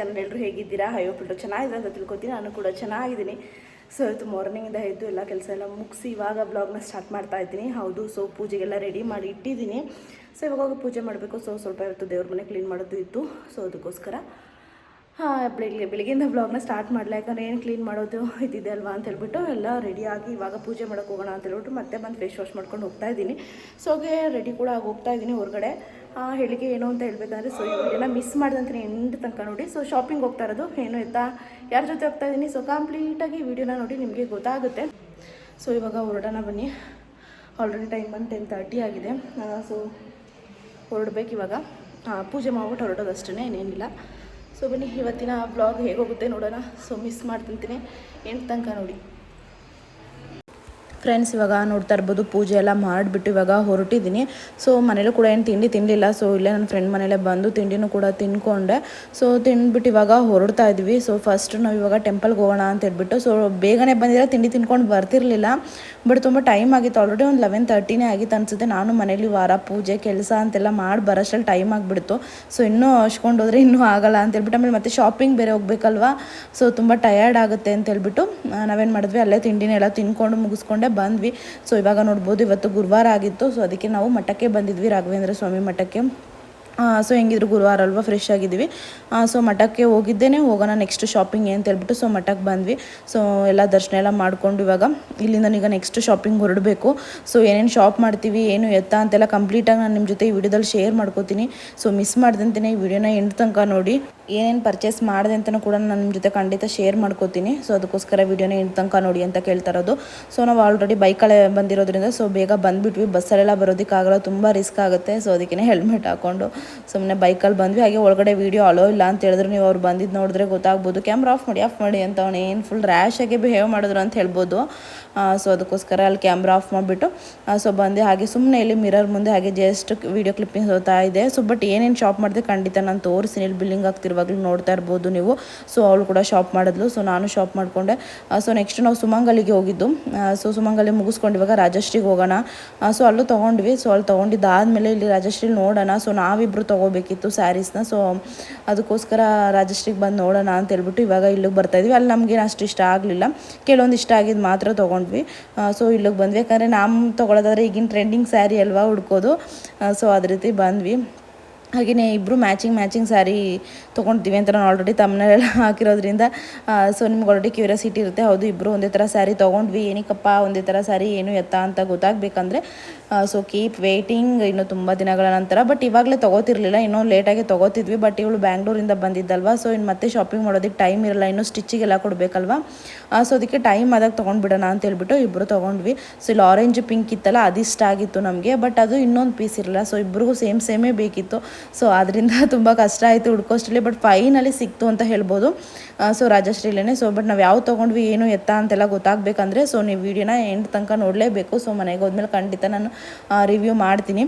Channel ಎಲ್ಲರೂ ಹೇಗಿದ್ದೀರಾ? ಹೈಯೋಪಿಟ್ಟು ಚೆನ್ನಾಗಿದೆ ಅಂತ ತಿಳ್ಕೊತೀನಿ. ನಾನು ಕೂಡ ಚೆನ್ನಾಗಿದ್ದೀನಿ. ಸೊ ಇವತ್ತು ಮಾರ್ನಿಂಗಿಂದ ಎದ್ದು ಎಲ್ಲ ಕೆಲಸ ಎಲ್ಲ ಮುಗಿಸಿ ಇವಾಗ ಬ್ಲಾಗ್ನ ಸ್ಟಾರ್ಟ್ ಮಾಡ್ತಾ ಇದ್ದೀನಿ. ಹೌದು ಸೊ ಪೂಜೆಗೆಲ್ಲ ರೆಡಿ ಮಾಡಿ ಇಟ್ಟಿದ್ದೀನಿ. ಸೊ ಇವಾಗ ಪೂಜೆ ಮಾಡಬೇಕು. ಸೊ ಸ್ವಲ್ಪ ಇವತ್ತು ದೇವ್ರ ಮನೆ ಕ್ಲೀನ್ ಮಾಡೋದು ಇತ್ತು. ಸೊ ಅದಕ್ಕೋಸ್ಕರ ಹಾಂ, ಬೆಳಿಗ್ಗೆ ಬೆಳಿಗ್ಗೆಯಿಂದ ಬ್ಲಾಗ್ನ ಸ್ಟಾರ್ಟ್ ಮಾಡಲ. ಯಾಕಂದ್ರೆ ಏನು ಕ್ಲೀನ್ ಮಾಡೋದು ಇದಿದೆ ಅಲ್ವಾ ಅಂತ ಹೇಳ್ಬಿಟ್ಟು ಎಲ್ಲ ರೆಡಿಯಾಗಿ ಇವಾಗ ಪೂಜೆ ಮಾಡೋಕೆ ಹೋಗೋಣ ಅಂತ ಹೇಳ್ಬಿಟ್ಟು ಮತ್ತೆ ಬಂದು ಫೇಸ್ ವಾಶ್ ಮಾಡ್ಕೊಂಡು ಹೋಗ್ತಾ ಇದ್ದೀನಿ. ಸೊ ರೆಡಿ ಕೂಡ ಆಗಿ ಹೋಗ್ತಾ ಇದ್ದೀನಿ ಹೊರಗಡೆ. ಹೇಳಿಕೆ ಏನು ಅಂತ ಹೇಳ್ಬೇಕಂದ್ರೆ ಸೊ ವಿಡಿಯೋನ ಮಿಸ್ ಮಾಡ್ದಂತೀನಿ ಎಂಡ್ ತನಕ ನೋಡಿ. ಸೊ ಶಾಪಿಂಗ್ ಹೋಗ್ತಾ ಇರೋದು. ಏನು ಎತ್ತಾ? ಯಾರ ಜೊತೆ ಹೋಗ್ತಾ ಇದ್ದೀನಿ? ಸೊ ಕಂಪ್ಲೀಟಾಗಿ ವಿಡಿಯೋನ ನೋಡಿ ನಿಮಗೆ ಗೊತ್ತಾಗುತ್ತೆ. ಸೊ ಇವಾಗ ಹೊರಡೋಣ ಬನ್ನಿ. ಆಲ್ರೆಡಿ ಟೈಮ್ ಬಂದು ಟೆನ್ ತರ್ಟಿ ಆಗಿದೆ. ಸೊ ಹೊರಡ್ಬೇಕು ಇವಾಗ. ಪೂಜೆ ಮಾಡ್ಬಿಟ್ಟು ಹೊರಡೋದು ಅಷ್ಟೇ ಏನೇನಿಲ್ಲ ಸೊ ಬನ್ನಿ ಇವತ್ತಿನ ಬ್ಲಾಗ್ ಹೇಗೋಗುತ್ತೆ ನೋಡೋಣ. ಸೊ ಮಿಸ್ ಮಾಡ್ತಿರ್ತೀನಿ. ಎಂಟು ತನಕ ನೋಡಿ. ಫ್ರೆಂಡ್ಸ್ ಇವಾಗ ನೋಡ್ತಾ ಇರ್ಬೋದು, ಪೂಜೆ ಎಲ್ಲ ಮಾಡಿಬಿಟ್ಟು ಇವಾಗ ಹೊರಟಿದ್ದೀನಿ. ಸೊ ಮನೇಲೂ ಕೂಡ ಏನು ತಿಂಡಿ ತಿನ್ನಲಿಲ್ಲ ಸೊ ಇಲ್ಲೇ ನನ್ನ ಫ್ರೆಂಡ್ ಮನೇಲೆ ಬಂದು ತಿಂಡಿನೂ ಕೂಡ ತಿನ್ಕೊಂಡೆ ಸೊ ತಿಂದ್ಬಿಟ್ಟು ಇವಾಗ ಹೊರಡ್ತಾ ಇದ್ವಿ ಸೊ ಫಸ್ಟ್ ನಾವು ಇವಾಗ ಟೆಂಪಲ್ಗೆ ಹೋಗೋಣ ಅಂತ ಹೇಳ್ಬಿಟ್ಟು. ಸೊ ಬೇಗನೆ ಬಂದಿರೋ ತಿಂಡಿ ತಿನ್ಕೊಂಡು ಬರ್ತಿರ್ಲಿಲ್ಲ. ಬಟ್ ತುಂಬ ಟೈಮ್ ಆಗಿತ್ತು. ಆಲ್ರೆಡಿ ಒಂದು ಲೆವೆನ್ ತರ್ಟಿನೇ ಆಗಿತ್ತು ಅನ್ಸುತ್ತೆ. ನಾನು ಮನೇಲಿ ವಾರ ಪೂಜೆ, ಕೆಲಸ ಅಂತೆಲ್ಲ ಮಾಡಿ ಬರೋಷ್ಟ್ರಲ್ಲಿ ಟೈಮ್ ಆಗಿಬಿಡ್ತು. ಸೊ ಇನ್ನೂ ಹಚ್ಕೊಂಡು ಹೋದರೆ ಇನ್ನೂ ಆಗಲ್ಲ ಅಂತ ಹೇಳ್ಬಿಟ್ಟು. ಆಮೇಲೆ ಮತ್ತೆ ಶಾಪಿಂಗ್ ಬೇರೆ ಹೋಗ್ಬೇಕಲ್ವಾ? ಸೊ ತುಂಬ ಟಯರ್ಡ್ ಆಗುತ್ತೆ ಅಂತ ಹೇಳ್ಬಿಟ್ಟು, ನಾವೇನು ಮಾಡಿದ್ವಿ? ಅಲ್ಲೇ ತಿಂಡಿನೆಲ್ಲ ತಿನ್ಕೊಂಡು ಮುಗಿಸ್ಕೊಂಡೆ. ಬಂದ್ವಿ. ಸೊ ಇವಾಗ ನೋಡ್ಬೋದು ಇವತ್ತು ಗುರುವಾರ ಆಗಿತ್ತು. ಸೊ ಅದಕ್ಕೆ ನಾವು ಮಠಕ್ಕೆ ಬಂದಿದ್ವಿ, ರಾಘವೇಂದ್ರ ಸ್ವಾಮಿ ಮಠಕ್ಕೆ. ಸೊ ಹೆಂಗಿದ್ರು ಗುರುವಾರ ಅಲ್ವಾ ಫ್ರೆಶ್ ಆಗಿದ್ವಿ. ಸೊ ಮಠಕ್ಕೆ ಹೋಗಿದ್ದೇನೆ. ಹೋಗೋಣ ನೆಕ್ಸ್ಟ್ ಶಾಪಿಂಗ್ ಅಂತ ಹೇಳ್ಬಿಟ್ಟು ಸೊ ಮಠಕ್ಕೆ ಬಂದ್ವಿ. ಸೊ ಎಲ್ಲ ದರ್ಶನ ಎಲ್ಲ ಮಾಡ್ಕೊಂಡು ಇವಾಗ ಇಲ್ಲಿಂದ ಈಗ ನೆಕ್ಸ್ಟ್ ಶಾಪಿಂಗ್ ಹೊರಡಬೇಕು. ಸೊ ಏನೇನು ಶಾಪ್ ಮಾಡ್ತೀವಿ, ಏನು ಎತ್ತ ಅಂತೆಲ್ಲ ಕಂಪ್ಲೀಟಾಗಿ ನಾನು ನಿಮ್ಮ ಜೊತೆ ಈ ವಿಡಿಯೋದಲ್ಲಿ ಶೇರ್ ಮಾಡ್ಕೋತೀನಿ. ಸೊ ಮಿಸ್ ಮಾಡ್ದಂತೆಯೇ ಈ ವಿಡಿಯೋನ ಎಂಡ್ ತನಕ ನೋಡಿ. ಏನೇನು ಪರ್ಚೇಸ್ ಮಾಡಿದೆ ಅಂತಲೂ ಕೂಡ ನಾನು ನಿಮ್ಮ ಜೊತೆ ಖಂಡಿತ ಶೇರ್ ಮಾಡ್ಕೋತೀನಿ. ಸೊ ಅದಕ್ಕೋಸ್ಕರ ವೀಡಿಯೋನ ಇನ್ನು ತನಕ ನೋಡಿ ಅಂತ ಕೇಳ್ತಾ ಇರೋದು. ಸೊ ನಾವು ಆಲ್ರೆಡಿ ಬೈಕಲ್ಲೇ ಬಂದಿರೋದ್ರಿಂದ ಸೊ ಬೇಗ ಬಂದುಬಿಟ್ವಿ. ಬಸ್ಸಲ್ಲೆಲ್ಲ ಬರೋದಕ್ಕಾಗಲ್ಲ, ತುಂಬ ರಿಸ್ಕ್ ಆಗುತ್ತೆ. ಸೊ ಅದಕ್ಕೆ ಹೆಲ್ಮೆಟ್ ಹಾಕ್ಕೊಂಡು ಸುಮ್ಮನೆ ಬೈಕಲ್ಲಿ ಬಂದ್ವಿ. ಹಾಗೆ ಒಳಗಡೆ ವೀಡಿಯೋ ಅಲೋ ಇಲ್ಲ ಅಂತ ಹೇಳಿದ್ರು. ನೀವು ಅವ್ರು ಬಂದಿದ್ದು ನೋಡಿದ್ರೆ ಗೊತ್ತಾಗ್ಬೋದು. ಕ್ಯಾಮ್ರಾ ಆಫ್ ಮಾಡಿ ಆಫ್ ಮಾಡಿ ಅಂತ ಅವ್ನು ಏನು ಫುಲ್ ರ್ಯಾಶಾಗಿ ಬಿಹೇವ್ ಮಾಡಿದ್ರು ಅಂತ ಹೇಳ್ಬೋದು. ಸೊ ಅದಕ್ಕೋಸ್ಕರ ಅಲ್ಲಿ ಕ್ಯಾಮ್ರಾ ಆಫ್ ಮಾಡಿಬಿಟ್ಟು ಸೊ ಬಂದೆ. ಹಾಗೆ ಸುಮ್ಮನೆ ಇಲ್ಲಿ ಮಿರರ್ ಮುಂದೆ ಹಾಗೆ ಜಸ್ಟ್ ವಿಡಿಯೋ ಕ್ಲಿಪ್ಪಿಂಗ್ ಹೋಗ್ತಾ ಇದೆ. ಸೊ ಬಟ್ ಏನೇನು ಶಾಪ್ ಮಾಡಿದೆ ಖಂಡಿತ ನಾನು ತೋರಿಸಿ ಇಲ್ಲಿ ಬಿಲ್ಲಿಂಗ್ ಆಗ್ತಿರುವಾಗಲೂ ನೋಡ್ತಾ ಇರ್ಬೋದು ನೀವು. ಸೊ ಅವಳು ಕೂಡ ಶಾಪ್ ಮಾಡಿದ್ಲು. ಸೊ ನಾನು ಶಾಪ್ ಮಾಡಿಕೊಂಡೆ. ಸೊ ನೆಕ್ಸ್ಟ್ ನಾವು ಸುಮಂಗಲಿಗೆ ಹೋಗಿದ್ದು. ಸೊ ಸುಮಂಗಲಿ ಮುಗಿಸ್ಕೊಂಡು ಇವಾಗ ರಾಜಶ್ರೀಗೆ ಹೋಗೋಣ. ಸೊ ಅಲ್ಲೂ ತೊಗೊಂಡ್ವಿ. ಸೊ ಅಲ್ಲಿ ತೊಗೊಂಡಿದ್ದಾದ್ಮೇಲೆ ಇಲ್ಲಿ ರಾಜಶ್ರೀಲಿ ನೋಡೋಣ. ಸೊ ನಾವಿಬ್ಬರು ತೊಗೋಬೇಕಿತ್ತು ಸ್ಯಾರೀಸ್ನ ಸೊ ಅದಕ್ಕೋಸ್ಕರ ರಾಜಶ್ರೀಗೆ ಬಂದು ನೋಡೋಣ ಅಂತ ಹೇಳ್ಬಿಟ್ಟು ಇವಾಗ ಇಲ್ಲಿಗೆ ಬರ್ತಾ ಇದ್ವಿ. ಅಲ್ಲಿ ನಮಗೇನು ಅಷ್ಟು ಇಷ್ಟ ಆಗಲಿಲ್ಲ. ಕೆಲವೊಂದು ಇಷ್ಟ ಆಗಿದ್ದು ಮಾತ್ರ ತೊಗೊಂಡ್ವಿ. ಸೊ ಇಲ್ಲಿಗೆ ಬಂದ್ವಿ. ಯಾಕಂದರೆ ನಾವು ತೊಗೊಳೋದಾದ್ರೆ ಈಗಿನ ಟ್ರೆಂಡಿಂಗ್ ಸ್ಯಾರಿ ಅಲ್ವಾ ಹುಡ್ಕೋದು. ಸೊ ಅದೇ ರೀತಿ ಬಂದ್ವಿ. ಹಾಗೆಯೇ ಇಬ್ಬರು ಮ್ಯಾಚಿಂಗ್ ಮ್ಯಾಚಿಂಗ್ ಸ್ಯಾರಿ ತೊಗೊಂಡಿದ್ದೀವಿ ಅಂತ ನಾನು ಆಲ್ರೆಡಿ ತಮ್ಮನೆಲ್ಲ ಹಾಕಿರೋದ್ರಿಂದ ಸೊ ನಿಮ್ಗೆ ಆಲ್ರೆಡಿ ಕ್ಯೂರಿಯಾಸಿಟಿ ಇರುತ್ತೆ. ಹೌದು ಇಬ್ಬರು ಒಂದೇ ಥರ ಸ್ಯಾರಿ ತೊಗೊಂಡ್ವಿ. ಏನಕ್ಕಪ್ಪ, ಒಂದೇ ಥರ ಸ್ಯಾರಿ ಏನು ಎತ್ತ ಅಂತ ಗೊತ್ತಾಗಬೇಕಂದ್ರೆ ಸೊ ಕೀಪ್ ವೇಟಿಂಗ್ ಇನ್ನು ತುಂಬ ದಿನಗಳ ನಂತರ. ಬಟ್ ಇವಾಗಲೇ ತೊಗೋತಿರ್ಲಿಲ್ಲ, ಇನ್ನೂ ಲೇಟಾಗಿ ತೊಗೋತಿದ್ವಿ. ಬಟ್ ಇವಳು ಬ್ಯಾಂಗ್ಳೂರಿಂದ ಬಂದಿದ್ದಲ್ವಾ ಸೊ ಇನ್ನು ಮತ್ತೆ ಶಾಪಿಂಗ್ ಮಾಡೋದಕ್ಕೆ ಟೈಮ್ ಇರಲ್ಲ, ಇನ್ನೂ ಸ್ಟಿಚ್ಚಿಗೆಲ್ಲ ಕೊಡಬೇಕಲ್ವ? ಸೊ ಅದಕ್ಕೆ ಟೈಮ್ ಆದಾಗ ತೊಗೊಂಡ್ಬಿಡೋಣ ಅಂತ ಹೇಳ್ಬಿಟ್ಟು ಇಬ್ಬರು ತೊಗೊಂಡ್ವಿ. ಸೊ ಇಲ್ಲಿ ಆರೆಂಜ್ ಪಿಂಕ್ ಇತ್ತಲ್ಲ ಅದಿಷ್ಟ ಆಗಿತ್ತು ನಮಗೆ. ಬಟ್ ಅದು ಇನ್ನೊಂದು ಪೀಸ್ ಇರಲಿಲ್ಲ ಸೊ ಇಬ್ಬರಿಗೂ ಸೇಮ್ ಸೇಮೇ ಬೇಕಿತ್ತು. ಸೊ ಅದರಿಂದ ತುಂಬ ಕಷ್ಟ ಆಯಿತು ಹುಡ್ಕೋಷ್ಟರಲ್ಲಿ. ಬಟ್ ಫೈನಲಿ ಸಿಕ್ತು ಅಂತ ಹೇಳ್ಬೋದು. ಸೊ ರಾಜಶ್ರೀಲೇನೆ. ಸೊ ಬಟ್ ನಾವು ಯಾವ ತೊಗೊಂಡ್ವಿ, ಏನು ಎತ್ತ ಅಂತೆಲ್ಲ ಗೊತ್ತಾಗಬೇಕಂದ್ರೆ ಸೊ ನೀವು ವಿಡಿಯೋನ ಎಂಡ್ ತನಕ ನೋಡಲೇಬೇಕು. ಸೊ ಮನೆಗೆ ಹೋದ್ಮೇಲೆ ಖಂಡಿತ ನಾನು ರಿವ್ಯೂ ಮಾಡ್ತೀನಿ.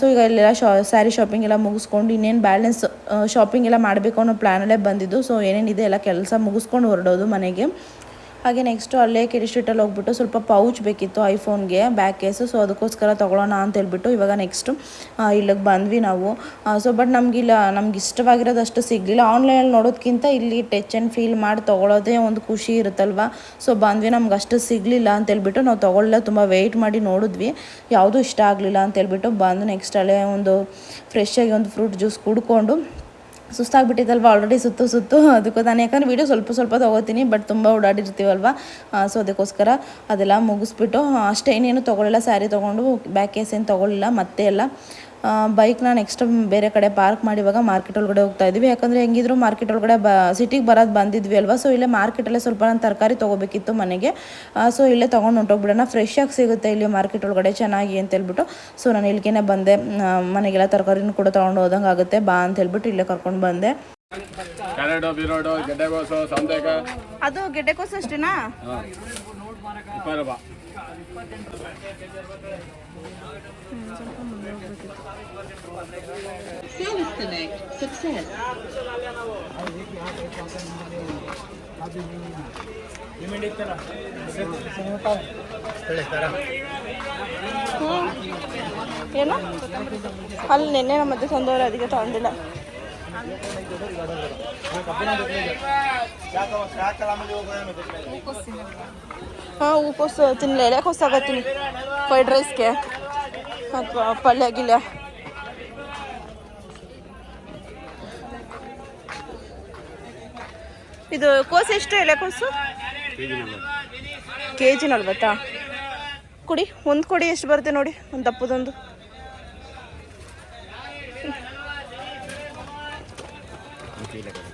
ಸೊ ಈಗ ಇಲ್ಲೆಲ್ಲ ಶಾ ಸ್ಯಾರಿ ಶಾಪಿಂಗ್ ಎಲ್ಲ ಮುಗಿಸ್ಕೊಂಡು ಇನ್ನೇನು ಬ್ಯಾಲೆನ್ಸ್ ಶಾಪಿಂಗ್ ಎಲ್ಲ ಮಾಡಬೇಕು ಅನ್ನೋ ಪ್ಲ್ಯಾನಲ್ಲೇ ಬಂದಿದ್ದು. ಸೊ ಏನೇನಿದೆ ಎಲ್ಲ ಕೆಲಸ ಮುಗಿಸ್ಕೊಂಡು ಹೊರಡೋದು ಮನೆಗೆ. ಹಾಗೆ ನೆಕ್ಸ್ಟು ಅಲ್ಲೇ ಕಿರಿ ಸ್ಟ್ರೀಟಲ್ಲಿ ಹೋಗ್ಬಿಟ್ಟು ಸ್ವಲ್ಪ ಪೌಚ್ ಬೇಕಿತ್ತು ಐಫೋನ್ಗೆ ಬ್ಯಾಕ್ ಕೇಸು ಸೊ ಅದಕ್ಕೋಸ್ಕರ ತೊಗೊಳ್ಳೋಣ ಅಂತ ಹೇಳ್ಬಿಟ್ಟು ಇವಾಗ ನೆಕ್ಸ್ಟು ಇಲ್ಲಿಗೆ ಬಂದ್ವಿ ನಾವು. ಸೊ ಬಟ್ ನಮಗಿಲ್ಲ ನಮ್ಗೆ ಇಷ್ಟವಾಗಿರೋದು ಅಷ್ಟು ಸಿಗಲಿಲ್ಲ. ಆನ್ಲೈನಲ್ಲಿ ನೋಡೋದಕ್ಕಿಂತ ಇಲ್ಲಿ ಟಚ್ ಆ್ಯಂಡ್ ಫೀಲ್ ಮಾಡಿ ತೊಗೊಳೋದೇ ಒಂದು ಖುಷಿ ಇರುತ್ತಲ್ವ? ಸೊ ಬಂದ್ವಿ, ನಮ್ಗೆ ಅಷ್ಟು ಸಿಗಲಿಲ್ಲ ಅಂತ ಹೇಳ್ಬಿಟ್ಟು ನಾವು ತೊಗೊಳ್ಳ ತುಂಬ ವೆಯ್ಟ್ ಮಾಡಿ ನೋಡಿದ್ವಿ. ಯಾವುದೂ ಇಷ್ಟ ಆಗಲಿಲ್ಲ ಅಂತ ಹೇಳ್ಬಿಟ್ಟು ಬಂದು ನೆಕ್ಸ್ಟ್ ಅಲ್ಲೇ ಒಂದು ಫ್ರೆಶ್ ಆಗಿ ಒಂದು ಫ್ರೂಟ್ ಜ್ಯೂಸ್ ಕುಡ್ಕೊಂಡು ಸುಸ್ತಾಗ್ಬಿಟ್ಟಿದ್ದಲ್ವ ಆಲ್ರೆಡಿ ಸುತ್ತು ಸುತ್ತು. ಅದಕ್ಕೂ ನಾನು ಯಾಕಂದ್ರೆ ವೀಡಿಯೋ ಸ್ವಲ್ಪ ಸ್ವಲ್ಪ ತೊಗೋತೀನಿ ಬಟ್ ತುಂಬ ಓಡಾಡಿರ್ತೀವಲ್ವ? ಸೊ ಅದಕ್ಕೋಸ್ಕರ ಅದೆಲ್ಲ ಮುಗಿಸ್ಬಿಟ್ಟು, ಅಷ್ಟೇ, ಇನ್ನೇನು ತೊಗೊಳ್ಳಿಲ್ಲ ಸ್ಯಾರಿ ತೊಗೊಂಡು ಬ್ಯಾಕ್ ಕೇಸ್ ಏನು ತೊಗೊಳ್ಳಿಲ್ಲ, ಮತ್ತೆ ಎಲ್ಲ. ಬೈಕ್ನ ನೆಕ್ಸ್ಟ್ ಬೇರೆ ಕಡೆ ಪಾರ್ಕ್ ಮಾಡಿ ಇವಾಗ ಮಾರ್ಕೆಟ್ ಒಳಗಡೆ ಹೋಗ್ತಾ ಇದ್ವಿ. ಯಾಕಂದರೆ ಹೆಂಗಿದ್ರು ಮಾರ್ಕೆಟ್ ಒಳಗಡೆ ಬ ಸಿಟಿಗೆ ಬರೋದು ಬಂದಿದ್ವಿ ಅಲ್ವಾ? ಸೊ ಇಲ್ಲೇ ಮಾರ್ಕೆಟಲ್ಲೇ ಸ್ವಲ್ಪ ನಾನು ತರಕಾರಿ ತೊಗೋಬೇಕಿತ್ತು ಮನೆಗೆ. ಸೊ ಇಲ್ಲೇ ತೊಗೊಂಡು ಹೊಂಟೋಗ್ಬಿಡೋಣ. ಫ್ರೆಶ್ ಆಗಿ ಸಿಗುತ್ತೆ ಇಲ್ಲಿ ಮಾರ್ಕೆಟ್ ಒಳಗಡೆ. ಚೆನ್ನಾಗಿ ಅಂತ ಹೇಳ್ಬಿಟ್ಟು. ಸೊ ನಾನು ಇಲ್ಲಿಗೆ ಬಂದೆ. ಮನೆಗೆಲ್ಲ ತರಕಾರಿನೂ ಕೂಡ ತೊಗೊಂಡು ಹೋದಂಗೆ ಆಗುತ್ತೆ. ಬಾ ಅಂತ ಹೇಳ್ಬಿಟ್ಟು ಇಲ್ಲೇ ಕರ್ಕೊಂಡು ಬಂದೆ. ಅದು ಗೆಡ್ಡೆಕೋಸು ಅಷ್ಟೇನಾ? Service Connect success. ಏನು ಅಲ್ಲಿ ನೆನ್ನೆ ನಮ್ಮ ಮತ್ತೆ ಸಂದವ್ರು ಅದಕ್ಕೆ ತಗೊಂಡಿಲ್ಲ ಹಾಂ ಹೂಕೋಸು ತಿನ್ನಲೆ ಎಲೆಕೋಸು ಆಗತ್ತೀನಿ ಫ್ರೈಡ್ ರೈಸ್ಗೆ ಅಥವಾ ಪಲ್ಯ ಗಿಲ್ಯ. ಇದು ಕೋಸು ಎಷ್ಟು ಎಲೆಕೋಸು ಕೆ ಜಿ ನಲ್ವತ್ತಾ? ಕೊಡಿ, ಒಂದು ಕೊಡಿ ಎಷ್ಟು ಬರುತ್ತೆ ನೋಡಿ, ಒಂದು ದಪ್ಪದೊಂದು.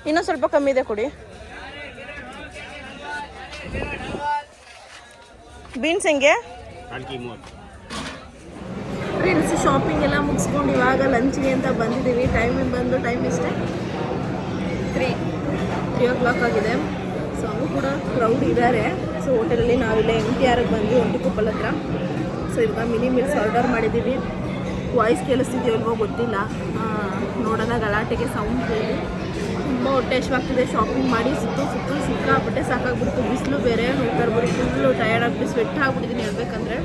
ಇನ್ನೂ ಸ್ವಲ್ಪ ಕಮ್ಮಿ ಇದೆ ಕೊಡಿ. ಬೀನ್ಸ್ ಹೆಂಗೆ? ಫ್ರೆಂಡ್ಸ್ ಶಾಪಿಂಗ್ ಎಲ್ಲ ಮುಗಿಸ್ಕೊಂಡು ಇವಾಗ ಲಂಚ್ಗೆ ಅಂತ ಬಂದಿದ್ದೀವಿ. ಟೈಮಿಂಗ್ ಬಂದು ಟೈಮ್ ಇಷ್ಟೇ ತ್ರೀ ತ್ರೀ ಓ ಕ್ಲಾಕ್ ಆಗಿದೆ. ಸೊ ಅವರು ಕೂಡ ಕ್ರೌಡ್ ಇದ್ದಾರೆ ಸೊ ಹೋಟೆಲಲ್ಲಿ ನಾವಿಲ್ಲ ಎಂ ಟಿ ಆರ್ಗೆ ಬಂದ್ವಿ ಒಂಟಿಕೊಪ್ಪಲ್ ಹತ್ರ. ಸೊ ಇವಾಗ ಮಿನಿ ಮಿಲ್ಸ್ ಆರ್ಡರ್ ಮಾಡಿದ್ದೀವಿ. ವಾಯ್ಸ್ ಕೇಳಿಸ್ತಿದೆಯೋ ಇಲ್ವೋ ಗೊತ್ತಿಲ್ಲ. ನೋಡೋಣ ಗಲಾಟೆಗೆ ಸೌಂಡ್ ಕೇಳಿ. ತುಂಬ ಹೊಟ್ಟೆ ಹಶ್ವಾಗ್ತಿದೆ ಶಾಪಿಂಗ್ ಮಾಡಿ. ಸುತ್ತು ಸುತ್ತು ಸಿಕ್ಕಾಪಟ್ಟೆ ಸಾಕಾಗ್ಬಿಡ್ತು. ಬಿಸಿಲು ಬೇರೆ ಹೋಗ್ತಾ ಇರ್ಬೋದು ಫುಲ್ಲು ಟಯರ್ಡ್ ಆಗ್ಬಿಟ್ಟು ಸ್ವೆಟ್ ಆಗ್ಬಿಟ್ಟಿದ್ದೀನಿ ಹೇಳ್ಬೇಕಂದ್ರೆ.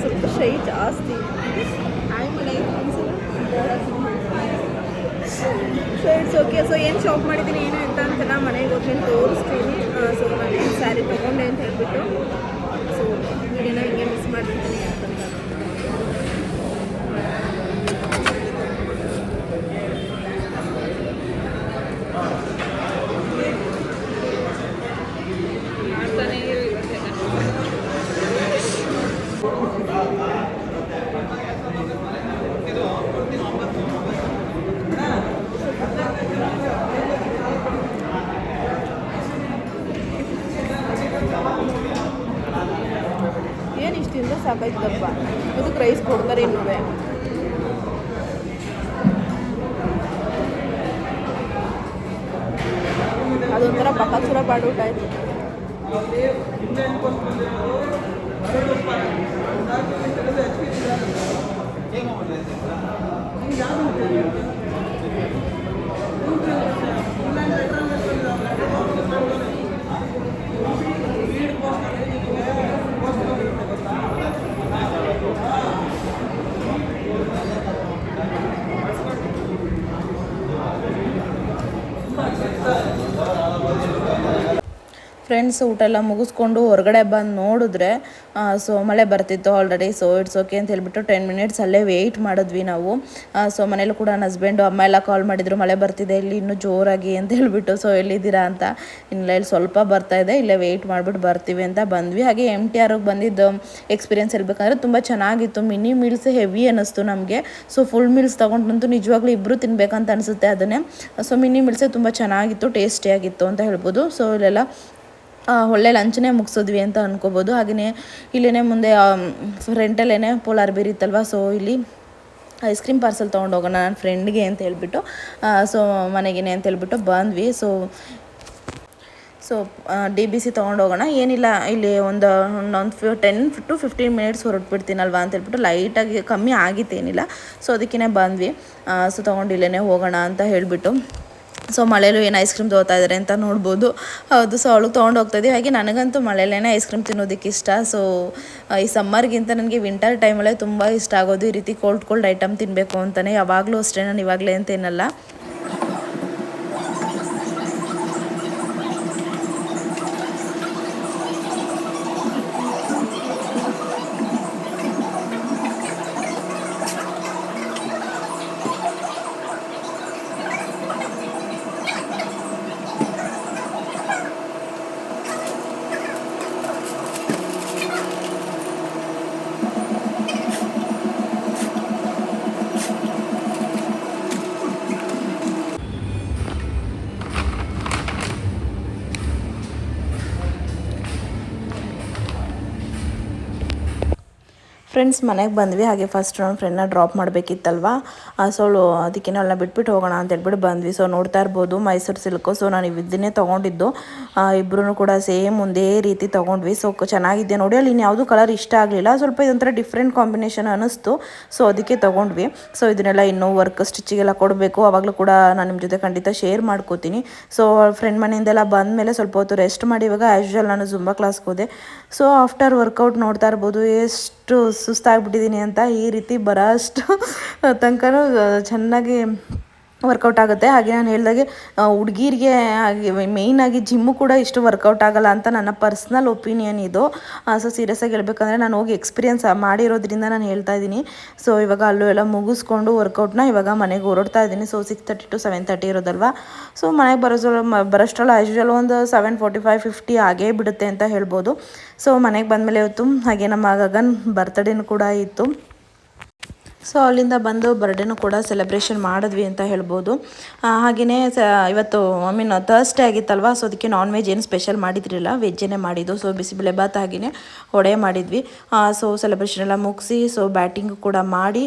ಸ್ವಲ್ಪ ಶೈ ಜಾಸ್ತಿ ಸೊ ಇಟ್ಸ್ ಓಕೆ ಸೊ ಏನು ಶಾಪ್ ಮಾಡಿದ್ದೀನಿ ಏನು ಅಂತ ಅಂತೆಲ್ಲ ಮನೆಗೆ ಹೋಗಿ ತೋರಿಸ್ತೀನಿ ಸೊ ನಾನು ಸ್ಯಾರಿ ತೊಗೊಂಡೆ ಅಂತ ಹೇಳ್ಬಿಟ್ಟು ಸೊ ಹಿಂಗೆ ಸಾಕಾಯ್ತದಪ್ಪ ಇದಕ್ಕೆ ರೈಸ್ ಕೊಡ್ತಾರೆ ಇನ್ನುವೆ ಅದೊಂಥರ ಬಕಾಸುರ ಬಾಡೂಟ ಆಯ್ತು ಫ್ರೆಂಡ್ಸ್ ಊಟ ಎಲ್ಲ ಮುಗಿಸ್ಕೊಂಡು ಹೊರಗಡೆ ಬಂದು ನೋಡಿದ್ರೆ ಸೊ ಮಳೆ ಬರ್ತಿತ್ತು ಆಲ್ರೆಡಿ ಸೊ ಇಟ್ಸ್ ಓಕೆ ಅಂತ ಹೇಳ್ಬಿಟ್ಟು ಟೆನ್ ಮಿನಿಟ್ಸ್ ಅಲ್ಲೇ ವೆಯ್ಟ್ ಮಾಡಿದ್ವಿ ನಾವು. ಸೊ ಮನೇಲಿ ಕೂಡ ನನ್ನ ಹಸ್ಬೆಂಡು ಅಮ್ಮ ಎಲ್ಲ ಕಾಲ್ ಮಾಡಿದ್ರು, ಮಳೆ ಬರ್ತಿದೆ, ಇಲ್ಲಿ ಇನ್ನೂ ಜೋರಾಗಿ ಅಂತ ಹೇಳ್ಬಿಟ್ಟು ಸೊ ಎಲ್ಲಿದ್ದೀರಾ ಅಂತ. ಇಲ್ಲ ಇಲ್ಲಿ ಸ್ವಲ್ಪ ಬರ್ತಾ ಇದೆ, ಇಲ್ಲೇ ವೆಯ್ಟ್ ಮಾಡಿಬಿಟ್ಟು ಬರ್ತೀವಿ ಅಂತ ಬಂದ್ವಿ. ಹಾಗೆ ಎಂ ಟಿ ಆರ್ಗೆ ಬಂದಿದ್ದು ಎಕ್ಸ್ಪೀರಿಯನ್ಸ್ ಹೇಳ್ಬೇಕಂದ್ರೆ ತುಂಬ ಚೆನ್ನಾಗಿತ್ತು ಮಿನಿ ಮೀಲ್ಸ್ ಹೆವಿ ಅನ್ನಿಸ್ತು ನಮಗೆ. ಸೊ ಫುಲ್ ಮೀಲ್ಸ್ ತೊಗೊಂಡಂತೂ ನಿಜವಾಗ್ಲೂ ಇಬ್ಬರು ತಿನ್ಬೇಕಂತ ಅನಿಸುತ್ತೆ ಅದನ್ನೇ. ಸೊ ಮಿನಿ ಮೀಲ್ಸೇ ತುಂಬ ಚೆನ್ನಾಗಿತ್ತು ಟೇಸ್ಟಿಯಾಗಿತ್ತು ಅಂತ ಹೇಳ್ಬೋದು. ಸೊ ಇಲ್ಲೆಲ್ಲ ಒಳ್ಳೆ ಲಂಚನೇ ಮುಗಿಸಿದ್ವಿ ಅಂತ ಅನ್ಕೋಬೋದು. ಹಾಗೆಯೇ ಇಲ್ಲೇ ಮುಂದೆ ರೆಂಟಲ್ಲೇ ಪೋಲಾರ್ ಬೇರ್ ಇತ್ತಲ್ವ ಸೊ ಇಲ್ಲಿ ಐಸ್ ಕ್ರೀಮ್ ಪಾರ್ಸಲ್ ತೊಗೊಂಡು ಹೋಗೋಣ ನನ್ನ ಫ್ರೆಂಡ್ಗೆ ಅಂತ ಹೇಳಿಬಿಟ್ಟು ಸೊ ಮನೆಗೇನೆ ಅಂತ ಹೇಳಿಬಿಟ್ಟು ಬಂದ್ವಿ. So so D B C ತೊಗೊಂಡು ಹೋಗೋಣ ಏನಿಲ್ಲ, ಇಲ್ಲಿ ಒಂದು ಒಂದು ಫಿ ಟೆನ್ ಟು ಫಿಫ್ಟೀನ್ ಮಿನಿಟ್ಸ್ ಹೊರಟ್ಬಿಡ್ತೀನಲ್ವಾ ಅಂತ ಹೇಳ್ಬಿಟ್ಟು ಲೈಟಾಗಿ ಕಮ್ಮಿ ಆಗಿತ್ತೇನಿಲ್ಲ. ಸೊ ಅದಕ್ಕೇ ಬಂದ್ವಿ. ಸೊ ತೊಗೊಂಡು ಇಲ್ಲೇ ಹೋಗೋಣ ಅಂತ ಹೇಳಿಬಿಟ್ಟು. ಸೊ ಮಳೆಯಲ್ಲೂ ಏನು ಐಸ್ ಕ್ರೀಮ್ ತೊಗೋತಾ ಇದ್ದಾರೆ ಅಂತ ನೋಡ್ಬೋದು. ಹೌದು ಸೊ ಅವಳು ತೊಗೊಂಡು ಹೋಗ್ತಾಯಿದ್ವಿ ಹಾಗೆ ನನಗಂತೂ ಮಳೆಯಲ್ಲೇ ಐಸ್ ಕ್ರೀಮ್ ತಿನ್ನೋದಕ್ಕೆ ಇಷ್ಟ. ಸೊ ಈ ಸಮ್ಮರ್ಗಿಂತ ನನಗೆ ವಿಂಟರ್ ಟೈಮಲ್ಲೇ ತುಂಬ ಇಷ್ಟ ಆಗೋದು. ಈ ರೀತಿ ಕೋಲ್ಡ್ ಕೋಲ್ಡ್ ಐಟಮ್ ತಿನ್ನಬೇಕು ಅಂತಲೇ ಯಾವಾಗಲೂ ಅಷ್ಟೇ, ನಾನು ಇವಾಗಲೇ ಅಂತ ಫ್ರೆಂಡ್ಸ್ ಮನೆಗೆ ಬಂದ್ವಿ. ಹಾಗೆ ಫಸ್ಟ್ ನನ್ನ ಫ್ರೆಂಡ್ನ ಡ್ರಾಪ್ ಮಾಡಬೇಕಿತ್ತಲ್ವಾ? ಸೊ ಅದಕ್ಕೆ ನಾಳೆಲ್ಲ ಬಿಟ್ಬಿಟ್ಟು ಹೋಗೋಣ ಅಂತ ಹೇಳ್ಬಿಟ್ಟು ಬಂದ್ವಿ. ಸೊ ನೋಡ್ತಾ ಇರ್ಬೋದು, ಮೈಸೂರು ಸಿಲ್ಕು. ಸೊ ನಾನು ಇದನ್ನೇ ತೊಗೊಂಡಿದ್ದು. ಇಬ್ಬರೂ ಕೂಡ ಸೇಮ್ ಒಂದೇ ರೀತಿ ತೊಗೊಂಡ್ವಿ. ಸೊ ಚೆನ್ನಾಗಿದೆ. ನೋಡಿ, ಅಲ್ಲಿ ಇನ್ಯಾವುದೂ ಕಲರ್ ಇಷ್ಟ ಆಗಲಿಲ್ಲ. ಸ್ವಲ್ಪ ಇದೊಂಥರ ಡಿಫ್ರೆಂಟ್ ಕಾಂಬಿನೇಷನ್ ಅನ್ನಿಸ್ತು. ಸೊ ಅದಕ್ಕೆ ತೊಗೊಂಡ್ವಿ. ಸೊ ಇದನ್ನೆಲ್ಲ ಇನ್ನೂ ವರ್ಕ್ ಸ್ಟಿಚ್ಚಿಗೆಲ್ಲ ಕೊಡಬೇಕು. ಆವಾಗಲೂ ಕೂಡ ನಾನು ನಿಮ್ಮ ಜೊತೆ ಖಂಡಿತ ಶೇರ್ ಮಾಡ್ಕೋತೀನಿ. ಸೊ ಫ್ರೆಂಡ್ ಮನೆಯಿಂದೆಲ್ಲ ಬಂದಮೇಲೆ ಸ್ವಲ್ಪ ಹೊತ್ತು ರೆಸ್ಟ್ ಮಾಡಿ. ಇವಾಗ ಆ್ಯಸ್ ಯೂಶಲ್ ನಾನು ಜುಂಬಾ ಕ್ಲಾಸ್ಗೆ ಹೋದೆ. ಸೊ ಆಫ್ಟರ್ ವರ್ಕೌಟ್ ನೋಡ್ತಾ ಇರ್ಬೋದು. ಎಷ್ಟು ಸುಸ್ತಾಗ್ಬಿಟ್ಟಿದ್ದೀನಿ ಅಂತ ಈ ರೀತಿ ಬರೋ ಅಷ್ಟು ಚೆನ್ನಾಗಿ ವರ್ಕೌಟ್ ಆಗುತ್ತೆ. ಹಾಗೆ ನಾನು ಹೇಳಿದಾಗೆ ಹುಡುಗಿರಿಗೆ ಮೇಯ್ನಾಗಿ ಜಿಮ್ಮು ಕೂಡ ಇಷ್ಟು ವರ್ಕೌಟ್ ಆಗಲ್ಲ ಅಂತ ನನ್ನ ಪರ್ಸ್ನಲ್ ಒಪಿನಿಯನ್ ಇದು. ಸೊ ಸೀರಿಯಸ್ಸಾಗಿ ಹೇಳ್ಬೇಕಂದ್ರೆ ನಾನು ಹೋಗಿ ಎಕ್ಸ್ಪೀರಿಯನ್ಸ್ ಮಾಡಿರೋದ್ರಿಂದ ನಾನು ಹೇಳ್ತಾ ಇದ್ದೀನಿ. ಸೊ ಇವಾಗ ಅಲ್ಲೂ ಎಲ್ಲ ಮುಗಿಸ್ಕೊಂಡು ವರ್ಕೌಟ್ನ ಇವಾಗ ಮನೆಗೆ ಹೊರಡ್ತಾ ಇದ್ದೀನಿ. So six thirty to seven thirty ಇರೋದಲ್ವಾ? So ಮನೆಗೆ ಬರೋದ್ರ ಬರೋಷ್ಟರಲ್ಲಿ ಆ್ಯಸ್ ಯೂಶಲ್ ಒಂದು ಸೆವೆನ್ ಫೋರ್ಟಿ ಫೈವ್ ಫಿಫ್ಟಿ ಆಗೇ ಬಿಡುತ್ತೆ ಅಂತ ಹೇಳ್ಬೋದು. ಸೊ ಮನೆಗೆ ಬಂದಮೇಲೆ ಇವತ್ತು, ಹಾಗೆ ನಮ್ಮ ಗಗನ್ ಬರ್ತ್ಡೇನೂ ಕೂಡ ಇತ್ತು. ಸೊ ಅಲ್ಲಿಂದ ಬಂದು ಬರ್ಡೇನೂ ಕೂಡ ಸೆಲೆಬ್ರೇಷನ್ ಮಾಡಿದ್ವಿ ಅಂತ ಹೇಳ್ಬೋದು. ಹಾಗೆಯೇ ಸ, ಇವತ್ತು ಐ ಮೀನ್ ಥರ್ಸ್ಡೇ ಆಗಿತ್ತಲ್ವ? ಸೊ ಅದಕ್ಕೆ ನಾನ್ ವೆಜ್ ಏನು ಸ್ಪೆಷಲ್ ಮಾಡಿದ್ರಿಲ್ಲ. ವೆಜ್ಜೇ ಮಾಡಿದ್ದು. ಸೊ ಬಿಸಿಬೇಳೆ ಭಾತ್ ಹಾಗೆಯೇ ಹೊಡೆ ಮಾಡಿದ್ವಿ. ಸೊ ಸೆಲೆಬ್ರೇಷನ್ ಎಲ್ಲ ಮುಗಿಸಿ ಸೊ ಬ್ಯಾಟಿಂಗ್ ಕೂಡ ಮಾಡಿ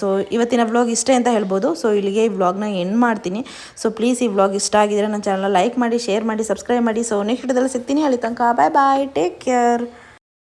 ಸೊ ಇವತ್ತಿನ ವ್ಲಾಗ್ ಇಷ್ಟೇ ಅಂತ ಹೇಳ್ಬೋದು. ಸೊ ಇಲ್ಲಿಗೆ ಈ ವ್ಲಾಗ್ನ ಎಂಡ್ ಮಾಡ್ತೀನಿ. ಸೊ ಪ್ಲೀಸ್ ಈ ವ್ಲಾಗ್ ಇಷ್ಟ ಆಗಿದ್ರೆ ನನ್ನ ಚಾನಲ್ನ ಲೈಕ್ ಮಾಡಿ ಶೇರ್ ಮಾಡಿ ಸಬ್ಸ್ಕ್ರೈಬ್ ಮಾಡಿ. ಸೊ ನೆಕ್ಸ್ಟ್ ವಿಡಿಯೋದಲ್ಲಿ ಸಿಗ್ತೀನಿ. ಅಲ್ಲಿ ತನಕ ಬಾಯ್ ಬಾಯ್ ಟೇಕ್ ಕೇರ್